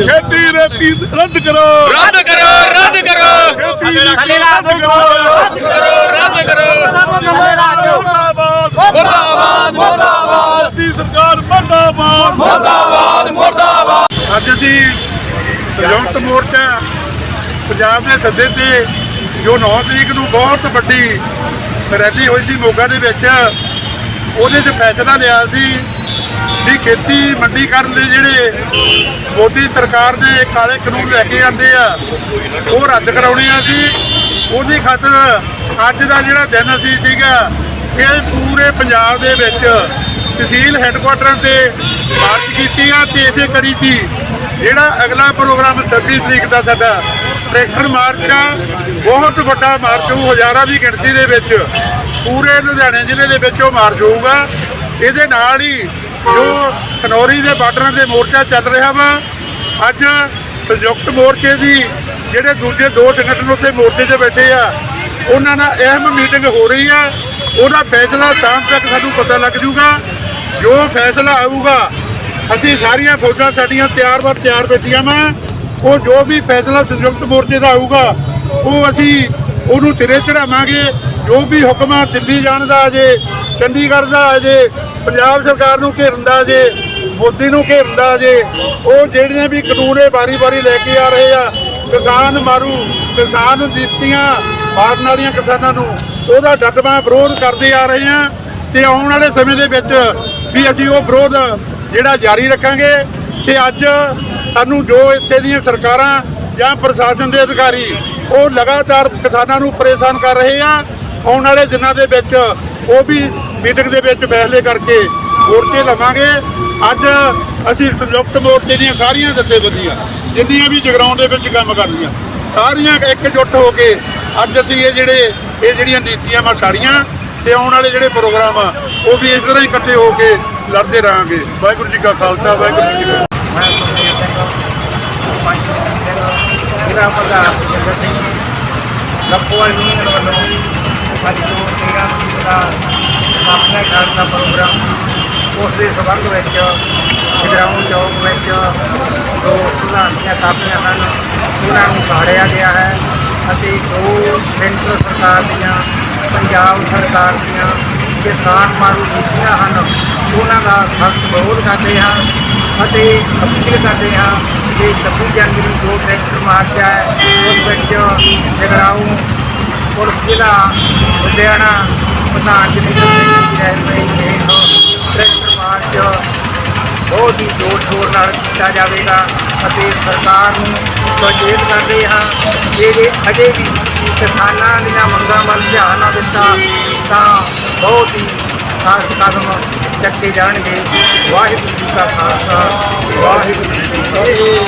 ਖੇਤੀ ਰੇਤੀ ਰੱਦ ਕਰੋ। ਰੱਦ ਕਰੋ ਰੱਦ ਕਰੋ। ਖੇਤੀ ਰਾਤ ਨੂੰ ਰੱਦ ਕਰੋ। ਰੱਦ ਕਰੋ ਮੁਰਦਾਬਾਦ ਮੁਰਦਾਬਾਦ। ਮੁਰਦਾਬਾਦ। ਦੀ ਸਰਕਾਰ ਮੁਰਦਾਬਾਦ। ਮੁਰਦਾਬਾਦ ਮੁਰਦਾਬਾਦ। ਅੱਜ ਅਸੀਂ ਸੰਯੁਕਤ ਮੋਰਚਾ ਪੰਜਾਬ ਦੇ ਸੱਦੇ ਤੇ ਜੋ 9 ਤਰੀਕ ਨੂੰ ਬਹੁਤ ਵੱਡੀ ਰੈਲੀ ਹੋਈ ਸੀ ਮੋਗਾ ਦੇ ਵਿੱਚ ਉਹਦੇ 'ਚ ਫੈਸਲਾ ਲਿਆ ਸੀ ਵੀ ਖੇਤੀ ਮੰਡੀਕਰਨ ਦੇ ਜਿਹੜੇ ਮੋਦੀ ਸਰਕਾਰ ਨੇ ਕਾਲੇ ਕਾਨੂੰਨ ਲੈ ਕੇ ਆਂਦੇ ਆ, ਉਹ ਰੱਦ ਕਰਾਉਣੇ ਆ ਸੀ ਉਹਦੀ ਖਾਤਰ ਅੱਜ ਦਾ ਜਿਹੜਾ ਦਿਨ ਅਸੀਂ ਸੀਗਾ, ਇਹ ਪੂਰੇ ਪੰਜਾਬ ਦੇ ਵਿੱਚ ਤਹਿਸੀਲ ਹੈੱਡਕੁਆਟਰਾਂ ਤੇ ਮਾਰਚ ਕੀਤੀ ਆ ਤੇ ਇਸੇ ਕਰੀ ਸੀ। ਜਿਹੜਾ ਅਗਲਾ ਪ੍ਰੋਗਰਾਮ 26 ਤਰੀਕ ਦਾ ਸਾਡਾ ਟਰੈਕਟਰ ਮਾਰਚ ਆ ਬਹੁਤ ਵੱਡਾ ਮਾਰਚ ਹੋਊ, ਹਜ਼ਾਰਾਂ ਦੀ ਗਿਣਤੀ ਦੇ ਵਿੱਚ। ਪੂਰੇ ਲੁਧਿਆਣੇ ਜ਼ਿਲ੍ਹੇ ਦੇ ਵਿੱਚ ਉਹ ਮਾਰਚ ਹੋਊਗਾ। ਇਹਦੇ ਨਾਲ ਹੀ ਜੋ ਖਨੌਰੀ ਦੇ ਬਾਰਡਰਾਂ ਤੇ ਮੋਰਚਾ ਚੱਲ ਰਿਹਾ ਵਾ, ਅੱਜ ਸੰਯੁਕਤ ਮੋਰਚੇ ਦੀ ਜਿਹੜੇ ਦੂਜੇ ਦੋ ਸੰਗਠਨ ਉੱਥੇ ਮੋਰਚੇ 'ਤੇ ਬੈਠੇ ਆ, ਉਹਨਾਂ ਨਾਲ ਅਹਿਮ ਮੀਟਿੰਗ ਹੋ ਰਹੀ ਆ। ਉਹਦਾ ਫੈਸਲਾ ਸ਼ਾਮ ਤੱਕ ਸਾਨੂੰ ਪਤਾ ਲੱਗ ਜੂਗਾ। ਜੋ ਫੈਸਲਾ ਆਊਗਾ, ਅਸੀਂ ਸਾਰੀਆਂ ਫੌਜਾਂ ਸਾਡੀਆਂ ਤਿਆਰ ਬਰ ਤਿਆਰ ਬੈਠੀਆਂ ਵਾ। ਉਹ ਜੋ ਵੀ ਫੈਸਲਾ ਸੰਯੁਕਤ ਮੋਰਚੇ ਦਾ ਆਊਗਾ, ਉਹ ਅਸੀਂ ਉਹਨੂੰ ਸਿਰੇ ਚੜਾਵਾਂਗੇ ਜੋ ਵੀ ਹੁਕਮ ਆ ਦਿੱਲੀ ਜਾਣ ਦਾ ਅਜੇ, ਚੰਡੀਗੜ੍ਹ ਦਾ ਅਜੇ, ਪੰਜਾਬ ਸਰਕਾਰ ਨੂੰ ਘੇਰਨ ਦਾ ਅਜੇ, ਮੋਦੀ ਨੂੰ ਘੇਰਨ ਦਾ ਅਜੇ, ਉਹ ਜਿਹੜੀਆਂ ਵੀ ਕਾਨੂੰਨ ਇਹ ਵਾਰੀ-ਵਾਰੀ ਲੈ ਕੇ ਆ ਰਹੇ ਆ, ਕਿਸਾਨ ਮਾਰੂ, ਕਿਸਾਨ ਦਿੱਤੀਆਂ ਮਾਰਨ ਵਾਲੀਆਂ ਕਿਸਾਨਾਂ ਨੂੰ, ਉਹਦਾ ਡਟਵਾਂ ਵਿਰੋਧ ਕਰਦੇ ਆ ਰਹੇ ਆ ਤੇ ਆਉਣ ਵਾਲੇ ਸਮੇਂ ਦੇ ਵਿੱਚ ਵੀ ਅਸੀਂ ਉਹ ਵਿਰੋਧ ਜਿਹੜਾ ਜਾਰੀ ਰੱਖਾਂਗੇ। ਤੇ ਅੱਜ ਸਾਨੂੰ ਜੋ ਇੱਥੇ ਦੀਆਂ ਸਰਕਾਰਾਂ ਜਾਂ ਪ੍ਰਸ਼ਾਸਨ ਦੇ ਅਧਿਕਾਰੀ ਉਹ ਲਗਾਤਾਰ ਕਿਸਾਨਾਂ ਨੂੰ ਪਰੇਸ਼ਾਨ ਕਰ ਰਹੇ ਆ, ਆਉਣ ਵਾਲੇ ਦਿਨਾਂ ਦੇ ਵਿੱਚ ਉਹ ਵੀ ਮੀਟਿੰਗ ਦੇ ਵਿੱਚ ਫੈਸਲੇ ਕਰਕੇ ਮੋਰਚੇ ਲਵਾਂਗੇ। ਅੱਜ ਅਸੀਂ ਸੰਯੁਕਤ ਮੋਰਚੇ ਦੀਆਂ ਸਾਰੀਆਂ ਜਥੇਬੰਦੀਆਂ, ਜਿੰਨੀਆਂ ਵੀ ਜਗਰਾਉਂ ਦੇ ਵਿੱਚ ਕੰਮ ਕਰਦੀਆਂ ਸਾਰੀਆਂ ਇਕਜੁੱਟ ਹੋ ਕੇ ਅੱਜ ਅਸੀਂ ਇਹ ਜਿਹੜੇ, ਇਹ ਜਿਹੜੀਆਂ ਨੀਤੀਆਂ ਵਾ ਸਾਰੀਆਂ ਤੇ ਆਉਣ ਵਾਲੇ ਜਿਹੜੇ ਪ੍ਰੋਗਰਾਮ ਆ, ਉਹ ਵੀ ਇਸ ਤਰ੍ਹਾਂ ਹੀ ਇਕੱਠੇ ਹੋ ਕੇ ਲੜਦੇ ਰਹਾਂਗੇ। ਵਾਹਿਗੁਰੂ ਜੀ ਕਾ ਖਾਲਸਾ, ਵਾਹਿਗੁਰੂ ਜੀ ਕੀ ਫਤਿਹ ਮੈਂ ਸੁਖਬੀਰ ਸਿੰਘ ਪੰਜ ਸਿੰਘ ਪ੍ਰਧਾਨ ਜਗਤ ਸਿੰਘ ਲੱਪੋਵਾਲ ਯੂਨੀਅਨ ਵੱਲੋਂ ਅੱਜ ਤੋਂ 13 ਤਰੀਕ ਦਾ ਆਪਣੇ ਘਰ ਦਾ ਪ੍ਰੋਗਰਾਮ, ਉਸ ਦੇ ਸੰਬੰਧ ਵਿੱਚ ਜਗਰਾਉਂ ਚੌਕ ਵਿੱਚ ਜੋ ਪ੍ਰਧਾਨ ਦੀਆਂ ਕਾਪੀਆਂ ਹਨ। ਉਹਨਾਂ ਨੂੰ ਸਾੜਿਆ ਗਿਆ ਹੈ ਅਤੇ ਜੋ ਸੈਂਟਰ ਸਰਕਾਰ ਦੀਆਂ, ਪੰਜਾਬ ਸਰਕਾਰ ਦੀਆਂ ਕਿਸਾਨ ਮਾਰੂ ਨੀਤੀਆਂ ਹਨ। ਉਹਨਾਂ ਦਾ ਸਖਤ ਵਿਰੋਧ ਕਰਦੇ ਹਾਂ ਅਤੇ ਅਪੀਲ ਕਰਦੇ ਹਾਂ ਕਿ 26 ਜਨਵਰੀ ਨੂੰ ਜੋ ਟਰੈਕਟਰ ਮਾਰਚ ਹੈ ਉਸ ਵਿੱਚ ਜਗਰਾਉਂ ਪੁਲਿਸ ਜ਼ਿਲ੍ਹਾ, ਲੁਧਿਆਣਾ, ਪ੍ਰਧਾਨ ਜੀ ਦੀ ਰਹਿਨਮਾਈ ਹੇਠ ਟਰੈਕਟਰ ਮਾਰਚ ਬਹੁਤ ਹੀ ਜ਼ੋਰ ਸ਼ੋਰ ਨਾਲ ਕੀਤਾ ਜਾਵੇਗਾ ਅਤੇ ਸਰਕਾਰ ਨੂੰ ਸੁਚੇਤ ਕਰਦੇ ਹਾਂ। ਕਿ ਜੇ ਅਜੇ ਵੀ ਕਿਸਾਨਾਂ ਦੀਆਂ ਮੰਗਾਂ ਵੱਲ ਧਿਆਨ ਨਾ ਦਿੱਤਾ, ਤਾਂ ਬਹੁਤ ਹੀ ਖਾਸ ਕਦਮ ਚੱਕੇ ਜਾਣਗੇ। ਵਾਹਿਗੁਰੂ ਜੀ ਕਾ ਖਾਲਸਾ, ਵਾਹਿਗੁਰੂ ਜੀ ਕੀ ਫਤਿਹ।